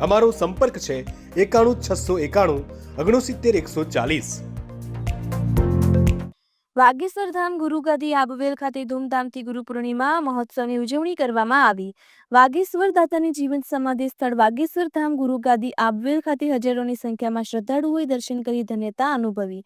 અમારો સંપર્ક છે એકાણું છસો એકાણું ઓગણસિત્તેર એકસો ચાલીસ. વાગેસર ધામ ગુરુગાદી આબવેલ ખાતે ધૂમધામથી ગુરુ પૂર્ણિમા મહોત્સવની ઉજવણી કરવામાં આવી. વાગેશ્વર દાતાની જીવન સમાધિ સ્થળ વાગેશ્વર ધામ ગુરુગાદી આબવેલ ખાતે હજારોની સંખ્યામાં શ્રદ્ધાળુઓએ દર્શન કરી ધન્યતા અનુભવી.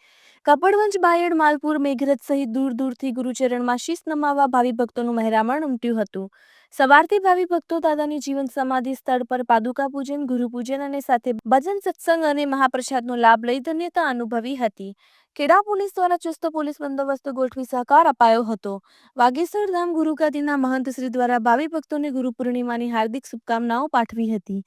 કપડવંજ બાયડ માલપુર મેઘરજ સહિત દૂર દૂરથી ગુરુચરણમાં શીશ નમાવા ભાવિ ભક્તોનું મહેરામણ ઉમટ્યું હતું. સવારથી ભાવિ ભક્તો દાદાની જીવન સમાધિ સ્થળ પર પાદુકા પૂજન, ગુરુ અને સાથે ભજન સત્સંગ અને મહાપ્રસાદનો લાભ લઈ ધન્યતા અનુભવી હતી. ખેડા પોલીસ દ્વારા ચુસ્ત પોલીસ બંદોબસ્ત ગોઠવી સહકાર અપાયો હતો. વાગેશ્વર ધામ ગુરુગાદીના મહંત શ્રી દ્વારા ભાવિ ભક્તોને ગુરુ પૂર્ણિમાની હાર્દિક શુભકામનાઓ પાઠવી હતી.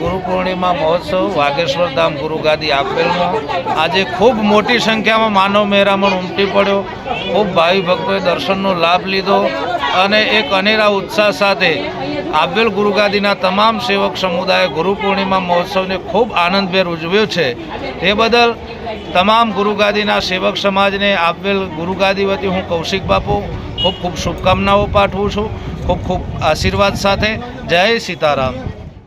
ગુરુ પૂર્ણિમા મહોત્સવ વાગેશ્વર ધામ ગુરુગાદી આપેલમાં આજે ખૂબ મોટી સંખ્યામાં માનવ મહેરામણ ઉમટી પડ્યો. ખૂબ ભાવિ ભક્તોએ દર્શનનો લાભ લીધો અને એક અનેરા ઉત્સાહ સાથે આપેલ ગુરુગાદીના તમામ સેવક સમુદાયે ગુરુ પૂર્ણિમા મહોત્સવને ખૂબ આનંદભેર ઉજવ્યો છે. તે બદલ તમામ ગુરુગાદીના સેવક સમાજને આપેલ ગુરુગાદી વતી હું કૌશિક બાપુ ખૂબ ખૂબ શુભકામનાઓ પાઠવું છું. ખૂબ ખૂબ આશીર્વાદ સાથે જય સીતારામ.